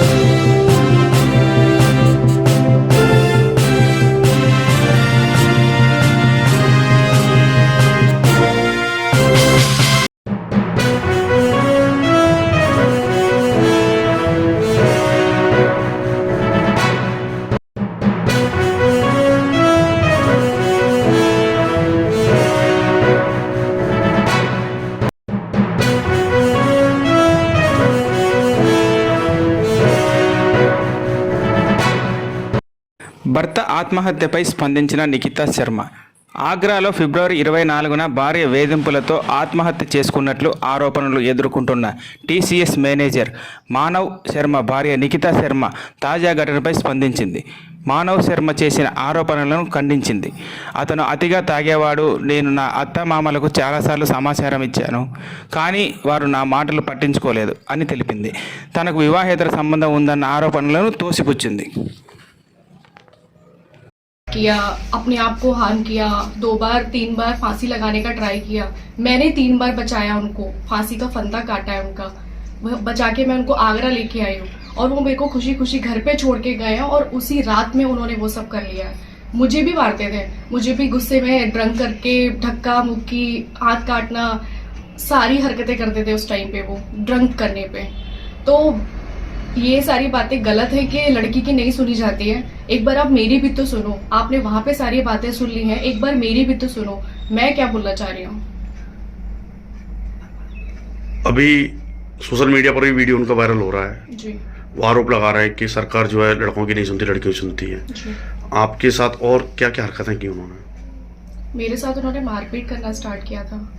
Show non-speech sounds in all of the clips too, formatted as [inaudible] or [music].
భర్త ఆత్మహత్యపై స్పందించిన నిఖితా శర్మ. ఆగ్రాలో ఫిబ్రవరి ఇరవై నాలుగున భార్య వేధింపులతో ఆత్మహత్య చేసుకున్నట్లు ఆరోపణలు ఎదుర్కొంటున్న టీసీఎస్ మేనేజర్ మానవ్ శర్మ భార్య నిఖితా శర్మ తాజా ఘటనపై స్పందించింది. మానవ్ శర్మ చేసిన ఆరోపణలను ఖండించింది. అతను అతిగా తాగేవాడు నేను నా అత్త మామలకు చాలాసార్లు సమాచారం ఇచ్చాను కానీ వారు నా మాటలు పట్టించుకోలేదు అని తెలిపింది. తనకు వివాహేతర సంబంధం ఉందన్న ఆరోపణలను తోసిపుచ్చింది. किया, अपने आप को हार्म किया, दो बार, तीन बार फांसी लगाने का ट्राई किया। मैंने तीन बार बचाया उनको, फांसी का फंदा काटा है उनका। वह बचा के मैं उनको आगरा लेके आई हूँ और वो मेरे को खुशी खुशी घर पे छोड़ के गए हैं और उसी रात में उन्होंने वो सब कर लिया। मुझे भी मारते थे। मुझे भी गुस्से में ड्रंक करके, धक्का, मुक्की, हाथ काटना, सारी हरकतें करते थे उस टाइम पे वो, ड्रंक करने पे। तो ये सारी बातें गलत है कि लड़की की नहीं सुनी जाती है। एक बार आप मेरी भी तो सुनो। आपने वहाँ पे सारी बातें सुन ली हैं। एक बार मेरी भी तो सुनो। मैं क्या बोलना चाह रही हूँ? अभी सोशल मीडिया पर भी वीडियो उनका वायरल हो रहा है। जी। वो आरोप लगा रहा है कि सरकार जो है लड़कों की नहीं सुनती लड़कियों की सुनती है। जी। आपके साथ और क्या क्या हरकतें की उन्होंने? मेरे साथ उन्होंने मारपीट करना स्टार्ट किया था।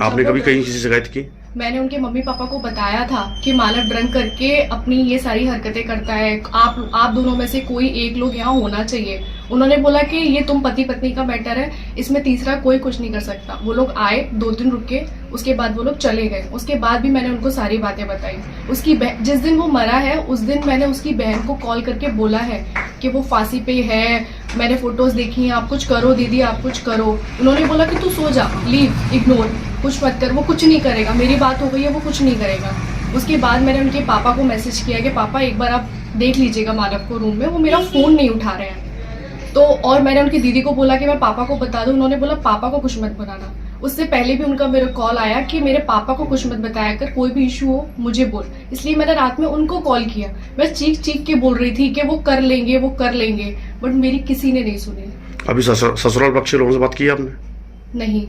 आपने कभी कहीं किसी शिकायत की? मैंने उनके मम्मी पापा को बताया था कि मानव ड्रंक करके अपनी ये सारी हरकतें करता है। आप आप दोनों में से कोई एक लोग यहाँ होना चाहिए। उन्होंने बोला कि ये तुम पति पत्नी का मैटर है, इसमें तीसरा कोई कुछ नहीं कर सकता। वो लोग आए, दो दिन रुके, उसके बाद वो लोग चले गए। उसके बाद भी मैंने उनको सारी बातें बताई। उसकी जिस दिन वो मरा है, उस दिन मैंने उसकी बहन को कॉल करके बोला है कि वो फांसी पे है, मैंने फ़ोटोज़ देखी हैं, आप कुछ करो दीदी, आप कुछ करो। उन्होंने बोला कि तू सो जा लीव इग्नोर कुछ मत कर वो कुछ नहीं करेगा। मेरी बात हो गई है वो कुछ नहीं करेगा। उसके बाद मैंने उनके पापा को मैसेज किया कि पापा एक बार आप देख लीजिएगा मानव को रूम में। वो मेरा फ़ोन नहीं उठा रहे हैं। तो और मैंने उनकी दीदी को बोला कि मैं पापा को बता दूँ। उन्होंने बोला पापा को कुछ मत बनाना। उससे पहले भी उनका मेरा कॉल आया कि मेरे पापा को कुछ मत बताया कर कोई भी इशू हो मुझे बोल। इसलिए मैंने रात में उनको कॉल किया। मैं चीख चीख के बोल रही थी कि वो कर लेंगे वो कर लेंगे। बट मेरी किसी ने नहीं सुनी। अभी ससुराल पक्ष लोगों से बात की आपने? नहीं।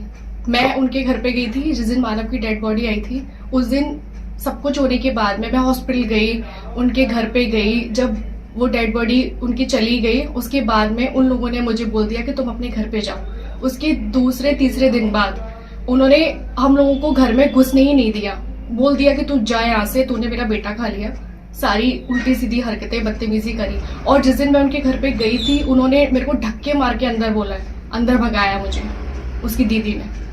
मैं उनके घर पे गई थी, जिस दिन मानव की डेड बॉडी आई थी, उस दिन सब कुछ होने के बाद में मैं हॉस्पिटल गई, उनके घर पे गई, जब वो डेड बॉडी उनकी चली गई, उसके बाद में उन लोगों ने मुझे बोल दिया कि तुम अपने घर पे जाओ। उसके दूसरे, तीसरे दिन बाद उन्होंने हम लोगों को घर में घुसने ही नहीं दिया। बोल दिया कि तू जा यहाँ से, तूने मेरा बेटा खा लिया। सारी उल्टी सीधी हरकतें, बदतमीजी करी। और जिस दिन मैं उनके घर पे गई थी, उन्होंने मेरे को ढक्के मार के अंदर बोला, अंदर भगाया मुझे, उसकी दीदी ने।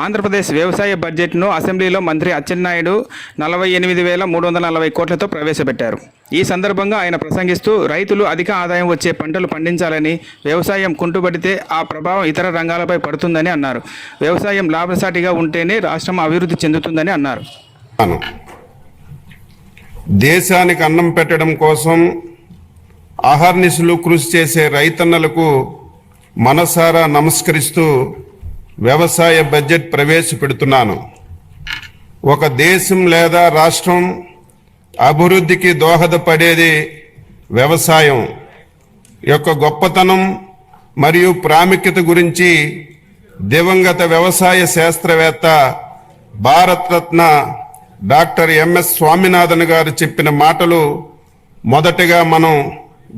ఆంధ్రప్రదేశ్ వ్యవసాయ బడ్జెట్ను అసెంబ్లీలో మంత్రి అచ్చెన్నాయుడు నలభై ఎనిమిది వేల మూడు వందల నలభై కోట్లతో ప్రవేశపెట్టారు. ఈ సందర్భంగా ఆయన ప్రసంగిస్తూ రైతులు అధిక ఆదాయం వచ్చే పంటలు పండించాలని వ్యవసాయం కుంటుపడితే ఆ ప్రభావం ఇతర రంగాలపై పడుతుందని అన్నారు. వ్యవసాయం లాభసాటిగా ఉంటేనే రాష్ట్రం అభివృద్ధి చెందుతుందని అన్నారు. దేశానికి అన్నం పెట్టడం కోసం అహర్నిశలు కృషి చేసే రైతన్నలకు మనసారా నమస్కరిస్తూ వ్యవసాయ బడ్జెట్ ప్రవేశపెడుతున్నాను. ఒక దేశం లేదా రాష్ట్రం అభివృద్ధికి దోహదపడేది వ్యవసాయం యొక్క గొప్పతనం మరియు ప్రాముఖ్యత గురించి దివంగత వ్యవసాయ శాస్త్రవేత్త భారతరత్న డాక్టర్ ఎంఎస్ స్వామినాథన్ గారు చెప్పిన మాటలు మొదటగా మనం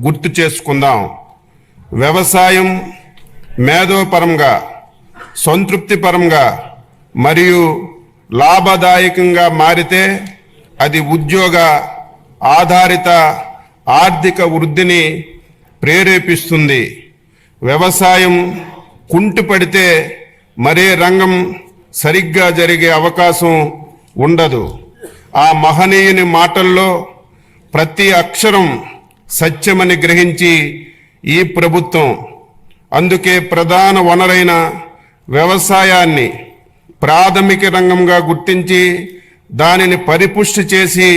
గుర్తు చేసుకుందాం. వ్యవసాయం మేధోపరంగా సంతృప్తిపరంగా మరియు లాభదాయకంగా మారితే అది ఉద్యోగ ఆధారిత ఆర్థిక వృద్ధిని ప్రేరేపిస్తుంది. వ్యవసాయం కుంటుపడితే మరే రంగం సరిగ్గా జరిగే అవకాశం ఉండదు. ఆ మహనీయుని మాటల్లో ప్రతి అక్షరం సత్యమని గ్రహించి ఈ ప్రభుత్వం అందుకే ప్రధాన వనరైన వ్యవసాయాన్ని ప్రాథమిక రంగంగా గుర్తించి దానిని పరిపుష్టి చేసి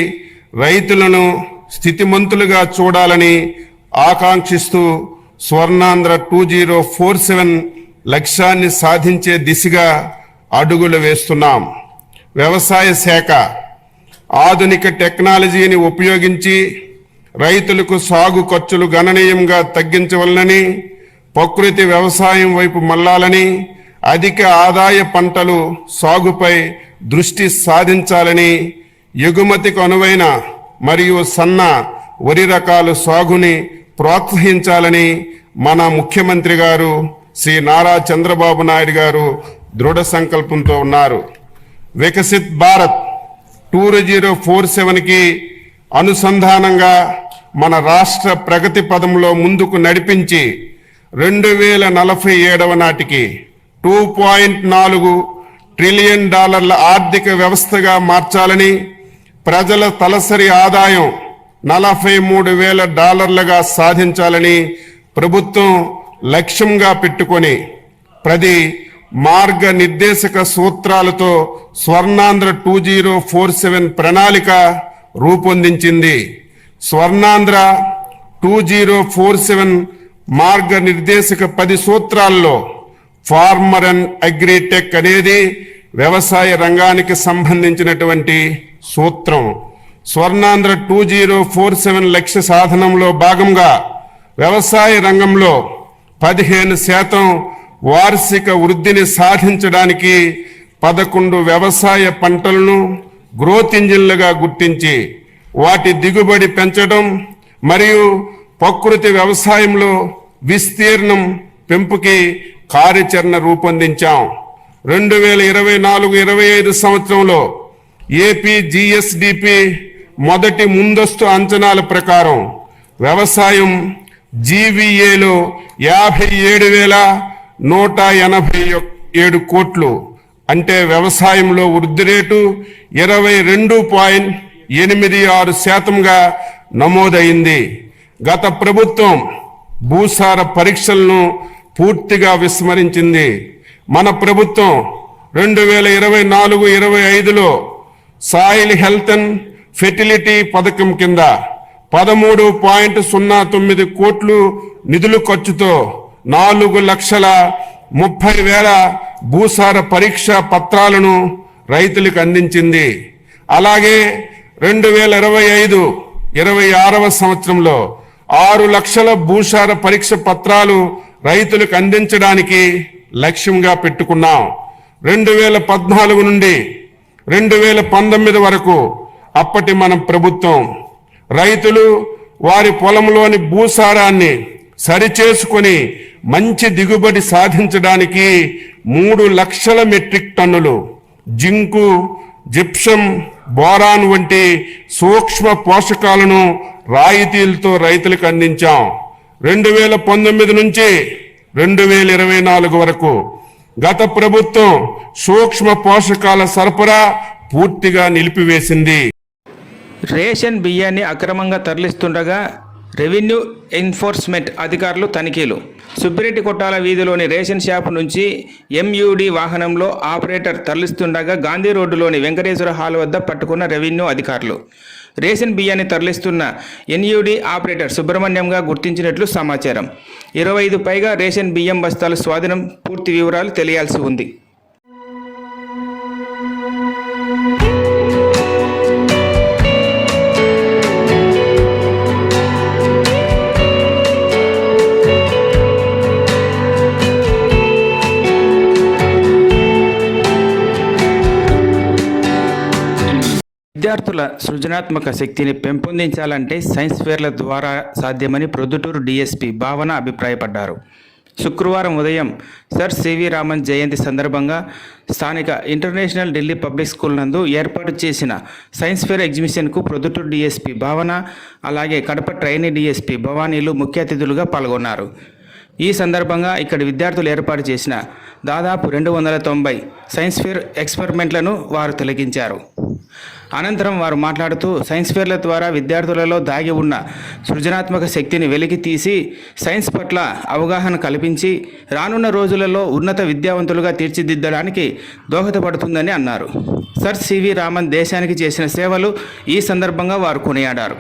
రైతులను స్థితిమంతులుగా చూడాలని ఆకాంక్షిస్తూ Swarnandhra two zero four seven లక్ష్యాన్ని సాధించే దిశగా అడుగులు వేస్తున్నాం. వ్యవసాయ శాఖ ఆధునిక టెక్నాలజీని ఉపయోగించి రైతులకు సాగు ఖర్చులు గణనీయంగా తగ్గించవలనని ప్రకృతి వ్యవసాయం వైపు మళ్ళాలని అధిక ఆదాయ పంటలు సాగుపై దృష్టి సాధించాలని ఎగుమతికి అనువైన మరియు సన్న వరి రకాలు సాగుని ప్రోత్సహించాలని మన ముఖ్యమంత్రి గారు శ్రీ నారా చంద్రబాబు నాయుడు గారు దృఢ సంకల్పంతో ఉన్నారు. Viksit Bharat two zero four సెవెన్కి అనుసంధానంగా మన రాష్ట్ర ప్రగతి పదంలో ముందుకు నడిపించి రెండు వేల నలభై ఏడవ నాటికి టూ పాయింట్ నాలుగు ట్రిలియన్ డాలర్ల ఆర్థిక వ్యవస్థగా మార్చాలని ప్రజల తలసరి ఆదాయం నలభై మూడు వేల డాలర్లుగా సాధించాలని ప్రభుత్వం లక్ష్యంగా పెట్టుకొని ప్రతి మార్గ నిర్దేశక సూత్రాలతో Swarnandhra two zero four seven ప్రణాళిక రూపొందించింది. Swarnandhra two zero four seven మార్గ నిర్దేశక పది సూత్రాల్లో ఫార్మర్ అండ్ అగ్రిటెక్ అనేది వ్యవసాయ రంగానికి సంబంధించినటువంటి సూత్రం. Swarnandhra two zero four seven లక్ష్య సాధనంలో భాగంగా వ్యవసాయ రంగంలో పదిహేను శాతం వార్షిక వృద్ధిని సాధించడానికి పదకొండు వ్యవసాయ పంటలను గ్రోత్ ఇంజిన్లుగా గుర్తించి వాటి దిగుబడి పెంచడం మరియు ప్రకృతి వ్యవసాయంలో విస్తీర్ణం పెంపుకి కార్యాచరణ రూపొందించాం. రెండు వేల ఇరవై నాలుగు ఇరవై ఐదు సంవత్సరంలో ఏపీ జిఎస్డిపి మొదటి ముందస్తు అంచనాల ప్రకారం వ్యవసాయం జీవీఏలో యాభై ఏడు వేల నూట ఎనభై ఏడు కోట్లు అంటే వ్యవసాయంలో వృద్ధి రేటు ఇరవై రెండు పాయింట్ ఎనిమిది ఆరు శాతంగా నమోదైంది. గత ప్రభుత్వం భూసార పరీక్షలను పూర్తిగా విస్మరించింది. మన ప్రభుత్వం రెండు వేల ఇరవై నాలుగు ఇరవై ఐదులో సాయిల్ హెల్త్ అండ్ ఫెర్టిలిటీ పథకం కింద పదమూడు పాయింట్ సున్నా తొమ్మిది కోట్లు నిధులు ఖర్చుతో నాలుగు లక్షల ముప్పై వేల భూసార పరీక్ష పత్రాలను రైతులకు అందించింది. అలాగే రెండు వేల ఇరవై ఐదు ఇరవై ఆరవ సంవత్సరంలో ఆరు లక్షల భూసార పరీక్ష పత్రాలు రైతులకు అందించడానికి లక్ష్యంగా పెట్టుకున్నాం. రెండు వేల పద్నాలుగు నుండి రెండు వేల పంతొమ్మిది వరకు అప్పటి మన ప్రభుత్వం. రైతులు వారి పొలంలోని భూసారాన్ని సరిచేసుకొని మంచి దిగుబడి సాధించడానికి మూడు లక్షల మెట్రిక్ టన్నులు జింకు జిప్సం బోరాన్ వంటి సూక్ష్మ పోషకాలను రాయితీలతో రైతులకు అందించాం. రెండు వేల పంతొమ్మిది నుంచి రెండు వేల ఇరవై నాలుగు వరకు గత ప్రభుత్వం సూక్ష్మ పోషకాల సరఫరా పూర్తిగా నిలిపివేసింది. రేషన్ బియ్యాన్ని అక్రమంగా తరలిస్తుండగా రెవెన్యూ ఎన్ఫోర్స్మెంట్ అధికారులు తనిఖీలు. సుబ్బిరెడ్డి కొట్టాల వీధిలోని రేషన్ షాప్ నుంచి ఎంయూడి వాహనంలో ఆపరేటర్ తరలిస్తుండగా గాంధీ రోడ్డులోని వెంకటేశ్వర హాల్ వద్ద పట్టుకున్న రెవెన్యూ అధికారులు. రేషన్ బియ్యాన్ని తరలిస్తున్న ఎన్యూడి ఆపరేటర్ సుబ్రహ్మణ్యంగా గుర్తించినట్లు సమాచారం. ఇరవై ఐదు పైగా రేషన్ బియ్యం బస్తాల స్వాధీనం పూర్తి వివరాలు తెలియాల్సి ఉంది. విద్యార్థుల సృజనాత్మక శక్తిని పెంపొందించాలంటే సైన్స్ ఫేర్ల ద్వారా సాధ్యమని ప్రొద్దుటూరు డీఎస్పీ భావన అభిప్రాయపడ్డారు. శుక్రవారం ఉదయం సర్ సివి రామన్ జయంతి సందర్భంగా స్థానిక ఇంటర్నేషనల్ ఢిల్లీ పబ్లిక్ స్కూల్ నందు ఏర్పాటు చేసిన సైన్స్ ఫేర్ ఎగ్జిబిషన్కు ప్రొద్దుటూరు డీఎస్పీ భావన అలాగే కడప ట్రైనీ డీఎస్పీ భవానీలు ముఖ్య అతిథులుగా పాల్గొన్నారు. ఈ సందర్భంగా ఇక్కడ విద్యార్థులు ఏర్పాటు చేసిన దాదాపు రెండు వందల తొంభై సైన్స్ ఫేర్ ఎక్స్పెరిమెంట్లను వారు తొలగించారు అనంతరం వారు మాట్లాడుతూ సైన్స్ ఫేర్ల ద్వారా విద్యార్థులలో దాగి ఉన్న సృజనాత్మక శక్తిని వెలికి తీసి సైన్స్ పట్ల అవగాహన కల్పించి రానున్న రోజులలో ఉన్నత విద్యావంతులుగా తీర్చిదిద్దడానికి దోహదపడుతుందని అన్నారు. సర్ సివి రామన్ దేశానికి చేసిన సేవలు ఈ సందర్భంగా వారు కొనియాడారు.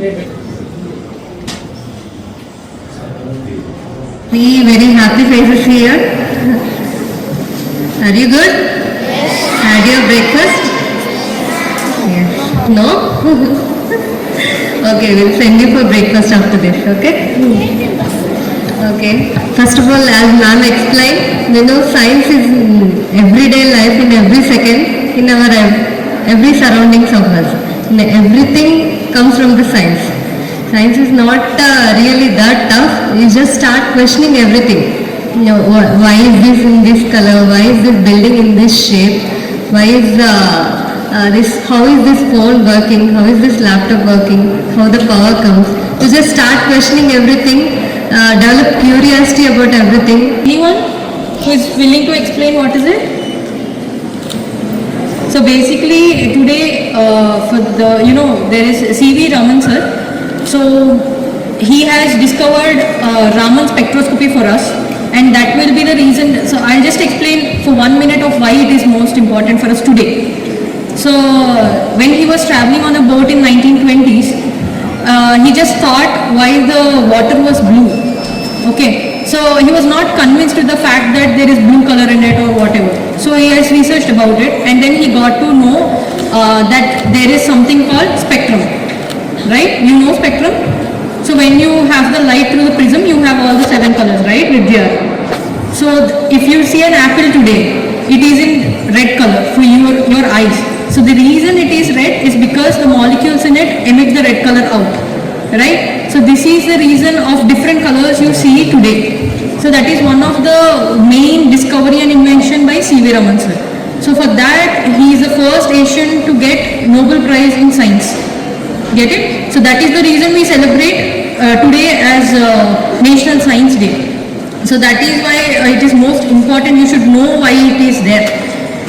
Three very happy faces here. Are you good? Yes. Had your breakfast? Yes. No? [laughs] okay, we'll send you for breakfast after this, okay? Okay. First of all, as ma'am explained, you know, science is in everyday life, in every second, in our every surroundings of us. In everything comes from the science. Science is not uh, really that tough. You just start questioning everything. You know, wh- why is this in this color? Why is this building in this shape? Why is uh, uh, this? How is this phone working? How is this laptop working? How the power comes? You just start questioning everything. Uh, develop curiosity about everything. Anyone who is willing to explain what is it? So basically today uh, for the, you know, there is CV Raman sir. So he has discovered uh, Raman spectroscopy for us and that will be the reason. So I'll just explain for one minute of why it is most important for us today. So when he was traveling on a boat in 1920s, uh, he just thought why the water was blue. So he was not convinced with the fact that there is blue color in it or whatever. So he has researched about it and then he got to know uh, that there is something called spectrum. Right? You know spectrum? So when you have the light through the prism, you have all the seven colors, right? With So if you see an apple today, it is in red color for your, your eyes. So the reason it is red is because the molecules in it emit the red color out. Right? So this is the reason of different colors you see today. So that is one of the main discovery and invention by C.V. Raman sir. So for that, he is the first Asian to get Nobel Prize in Science. Get it? So that is the reason we celebrate uh, today as uh, National Science Day. So that is why uh, it is most important. You should know why it is there.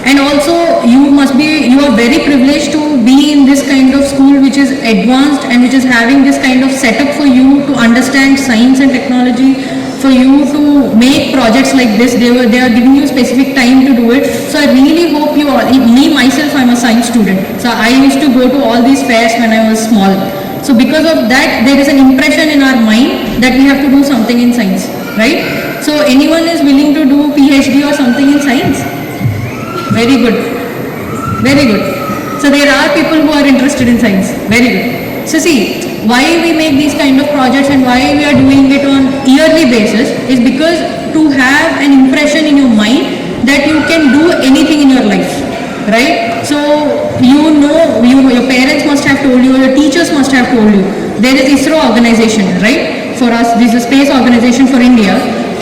And also you must be, you are very privileged to be in this kind of school which is advanced and which is having this kind of setup for you to understand science and technology, for you to make projects like this. They were, they are giving you specific time to do it. So I really hope you all, me myself, I'm a science student. So I used to go to all these fairs when I was small. So because of that, there is an impression in our mind that we have to do something in science, right? So anyone is willing to do PhD or something in science? Very good. Very good. So there are people who are interested in science. Very good. So see, why we make these kind of projects and why we are doing it on yearly basis is because to have an impression in your mind that you can do anything in your life. Right? So you know, you, your parents must have told you, your teachers must have told you. There is ISRO organization, right? For us, this is a space organization for India.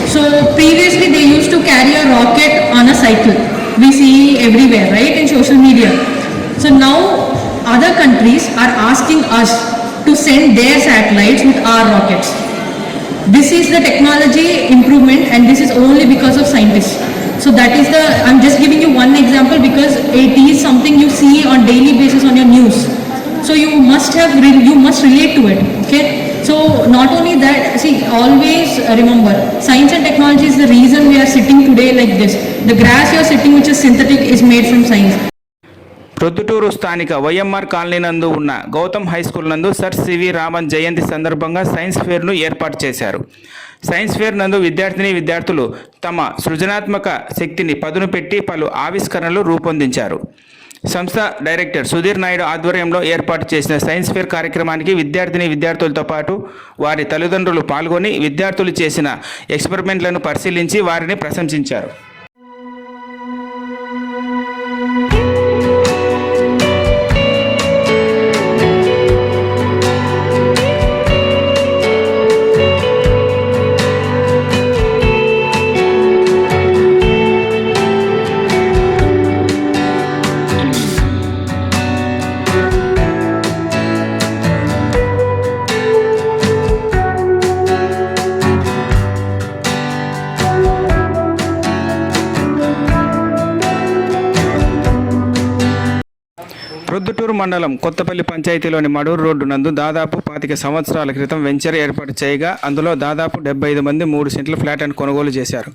So previously they used to carry a rocket on a cycle. We see everywhere, right, in social media. So now other countries are asking us to send their satellites with our rockets. this is the technology improvement and this is only because of scientists. So that is the, I'm just giving you one example because it is something you see on daily basis on your news. So you must have, you must relate to it, okay? So not only that, see, always remember, science and technology is the reason we are sitting today like this. The grass you are sitting which is synthetic is made from science. Proddatur స్థానిక YMR colony నందు ఉన్న Gautam high school నందు sir CV Raman జయంతి సందర్భంగా science ఫేర్ను ఏర్పాటు చేశారు. Science fair నందు విద్యార్థిని విద్యార్థులు తమ సృజనాత్మక శక్తిని పదును పెట్టి పలు ఆవిష్కరణలు రూపొందించారు. సంస్థ డైరెక్టర్ సుధీర్ నాయుడు ఆధ్వర్యంలో ఏర్పాటు చేసిన సైన్స్ ఫేర్ కార్యక్రమానికి విద్యార్థిని విద్యార్థులతో పాటు వారి తల్లిదండ్రులు పాల్గొని విద్యార్థులు చేసిన ఎక్స్పెరిమెంట్లను పరిశీలించి వారిని ప్రశంసించారు. ప్రొద్దుటూరు మండలం కొత్తపల్లి పంచాయతీలోని మడూరు రోడ్డు నందు దాదాపు పాతిక సంవత్సరాల క్రితం వెంచర్ ఏర్పాటు చేయగా అందులో దాదాపు డెబ్బై ఐదు మంది మూడు సెంట్ల ఫ్లాట్లను కొనుగోలు చేశారు.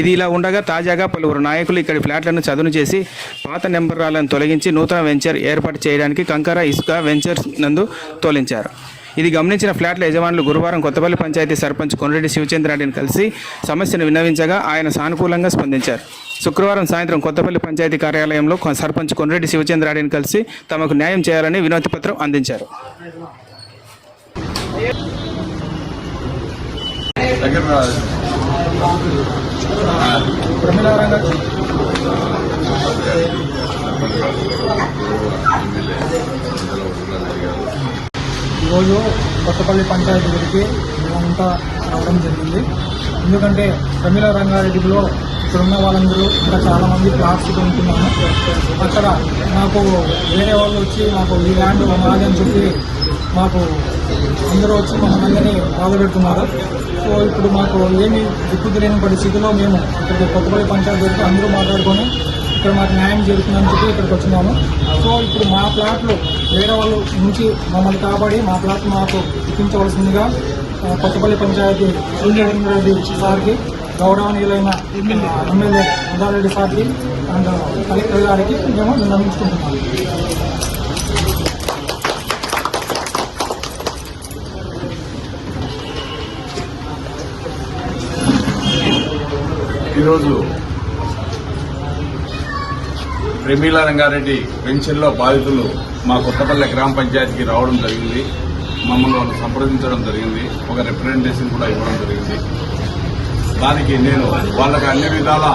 ఇది ఇలా ఉండగా తాజాగా పలువురు నాయకులు ఇక్కడి ఫ్లాట్లను చదును చేసి పాత నెంబరాలను తొలగించి నూతన వెంచర్ ఏర్పాటు చేయడానికి కంకర ఇసుక వెంచర్ నందు తొలించారు. ఇది గమనించిన ఫ్లాట్ల యజమానులు గురువారం కొత్తపల్లి పంచాయతీ సర్పంచ్ కొనరెడ్డి శివచంద్రారెడ్డిని కలిసి సమస్యను విన్నవించగా ఆయన సానుకూలంగా స్పందించారు. శుక్రవారం సాయంత్రం కొత్తపల్లి పంచాయతీ కార్యాలయంలో సర్పంచ్ కొనరెడ్డి శివచంద్రారెడ్డిని కలిసి తమకు న్యాయం చేయాలని వినతి పత్రం అందించారు. ఈరోజు కొత్తపల్లి పంచాయతీ గురికి మేమంతా రావడం జరిగింది. ఎందుకంటే ప్రమిళ రంగారెడ్డిలో ఇక్కడ ఉన్న వాళ్ళందరూ ఇంకా చాలామంది ప్లాట్స్ అక్కడ మాకు వేరే వాళ్ళు వచ్చి మాకు ఈ ల్యాండ్ మాది అని చెప్పి మాకు అందరూ వచ్చి మమ్మల్ని బాధ పెడుతున్నారు సో ఇప్పుడు మాకు ఏమి దిక్కు తెలియని పరిస్థితిలో మేము ఇక్కడ కొత్తపల్లి పంచాయతీ వరకు అందరూ మాట్లాడుకొని ఇక్కడ మాకు న్యాయం జరుగుతుందని చెప్పి ఇక్కడికి వచ్చినాము. సో ఇప్పుడు మా ప్లాట్లు వేరే వాళ్ళు నుంచి మమ్మల్ని కాబట్టి మా ప్లాట్ మాకు ఇప్పించవలసిందిగా కొత్తపల్లి పంచాయతీ రెడ్డి సార్కి గౌరవనీయులైన ఎమ్మెల్యే ఉదారెడ్డి సార్కి అండ్ కలెక్టర్ గారికి మేము విన్నవించుకుంటున్నాము ఈరోజు ప్రమీల రంగారెడ్డి పెన్షన్లో బాధితులు మా కొత్తపల్లె గ్రామ పంచాయతీకి రావడం జరిగింది. మమ్మల్ని వాళ్ళు సంప్రదించడం జరిగింది. ఒక రిప్రజెంటేషన్ కూడా ఇవ్వడం జరిగింది. దానికి నేను వాళ్ళకి అన్ని విధాల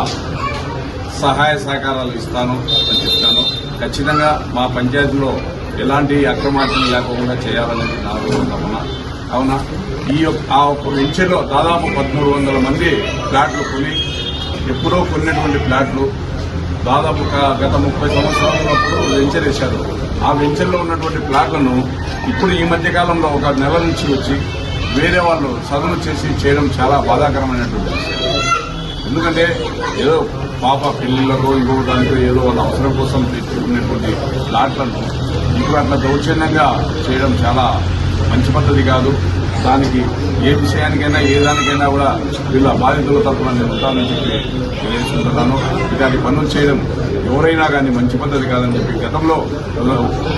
సహాయ సహకారాలు ఇస్తాను అని చెప్తాను ఖచ్చితంగా మా పంచాయతీలో ఎలాంటి అక్రమార్జన లేకుండా చేయాలనేది నా తపన కావున ఈ యొక్క ఆ ఒక్క వెంచర్లో దాదాపు పదమూడు వందల మంది ఫ్లాట్లు కొని ఎప్పుడో కొన్నటువంటి ఫ్లాట్లు దాదాపు గత ముప్పై సంవత్సరాలప్పుడు వెంచర్ వేశారు. ఆ వెంచర్లో ఉన్నటువంటి ఫ్లాట్లను ఇప్పుడు ఈ మధ్య కాలంలో ఒక నెల నుంచి వచ్చి వేరే వాళ్ళు సదును చేసి చేయడం చాలా బాధాకరమైనటువంటి విషయం. ఎందుకంటే ఏదో పాప పెళ్ళిళ్ళకో ఇంకో దానికో ఏదో వాళ్ళ అవసరం కోసం తెచ్చుకునేటువంటి ప్లాట్లను ఇప్పుడు అట్లా దౌర్జన్యంగా చేయడం చాలా మంచి పద్ధతి కాదు. దానికి ఏ విషయానికైనా ఏ దానికైనా కూడా వీళ్ళ బాధితుల తరఫున నేను ఉంటానని చెప్పి తెలియజేస్తున్నాను ఇలాంటి పనులు చేయడం ఎవరైనా కానీ మంచి పద్ధతి కాదని చెప్పి గతంలో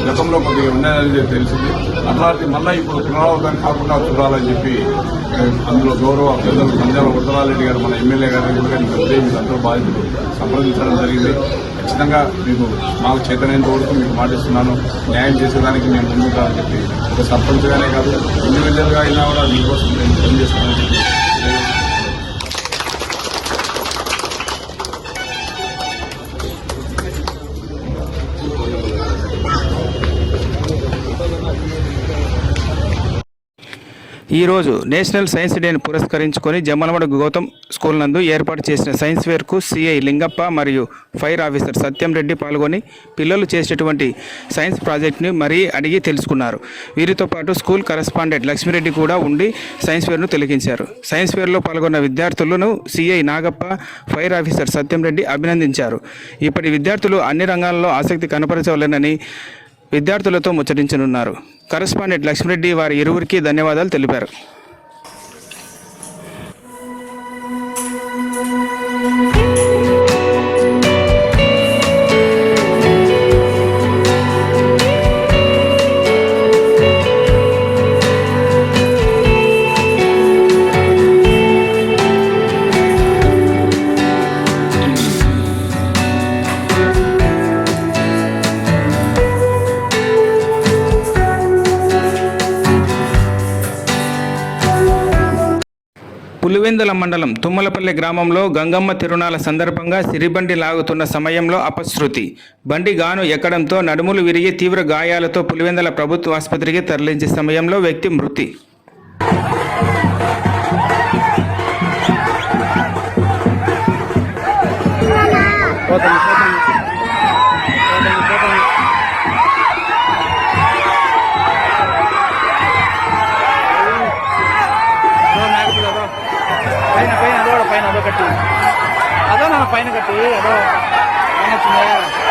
గతంలో కొద్దిగా చెప్పి తెలిసింది. అట్లాంటి మళ్ళీ ఇప్పుడు పునరావృతం కాకుండా చూడాలని చెప్పి అందులో గౌరవ పెద్దలు పంజాబ్ ఉత్తరారెడ్డి గారు మన ఎమ్మెల్యే గారు కూడా ఇంకా ఉదయం బాధితులు సంప్రదించడం జరిగింది. ఖచ్చితంగా మీకు మాకు చేతనైనంత వరకు మీకు మాటిస్తున్నాను న్యాయం చేసేదానికి మేము ముందుగా చెప్పి ఒక సర్పంచ్గానే కాదు ఇండివిజువల్గా అయినా కూడా మీకోసం నేను పనిచేస్తానని చెప్పి ఈరోజు నేషనల్ సైన్స్ డేని పురస్కరించుకొని జమ్మలమడ గౌతమ్ స్కూల్ నందు ఏర్పాటు చేసిన సైన్స్ ఫేర్కు సిఐ లింగప్ప మరియు ఫైర్ ఆఫీసర్ సత్యం రెడ్డి పాల్గొని పిల్లలు చేసేటువంటి సైన్స్ ప్రాజెక్ట్ని మరీ అడిగి తెలుసుకున్నారు. వీరితో పాటు స్కూల్ కరెస్పాండెంట్ లక్ష్మిరెడ్డి కూడా ఉండి సైన్స్ ఫేర్ను తిలకించారు. సైన్స్ ఫేర్లో పాల్గొన్న విద్యార్థులను CI Nagappa fire officer Satyam Reddy అభినందించారు. ఇప్పటి విద్యార్థులు అన్ని రంగాల్లో ఆసక్తి కనపరచవలెనని విద్యార్థులతో ముచ్చటించనున్నారు. కరస్పాండెంట్ లక్ష్మిరెడ్డి వారి ఇరువురికి ధన్యవాదాలు తెలిపారు. పులివెందుల మండలం తుమ్మలపల్లి గ్రామంలో గంగమ్మ తిరునాల సందర్భంగా సిరిబండి లాగుతున్న సమయంలో అపశృతి. బండి గాను ఎక్కడంతో నడుములు విరిగి తీవ్ర గాయాలతో పులివెందుల ప్రభుత్వ ఆసుపత్రికి తరలించే సమయంలో వ్యక్తి మృతి. పైన పైన అదో పైన అదో కట్టి అదో నా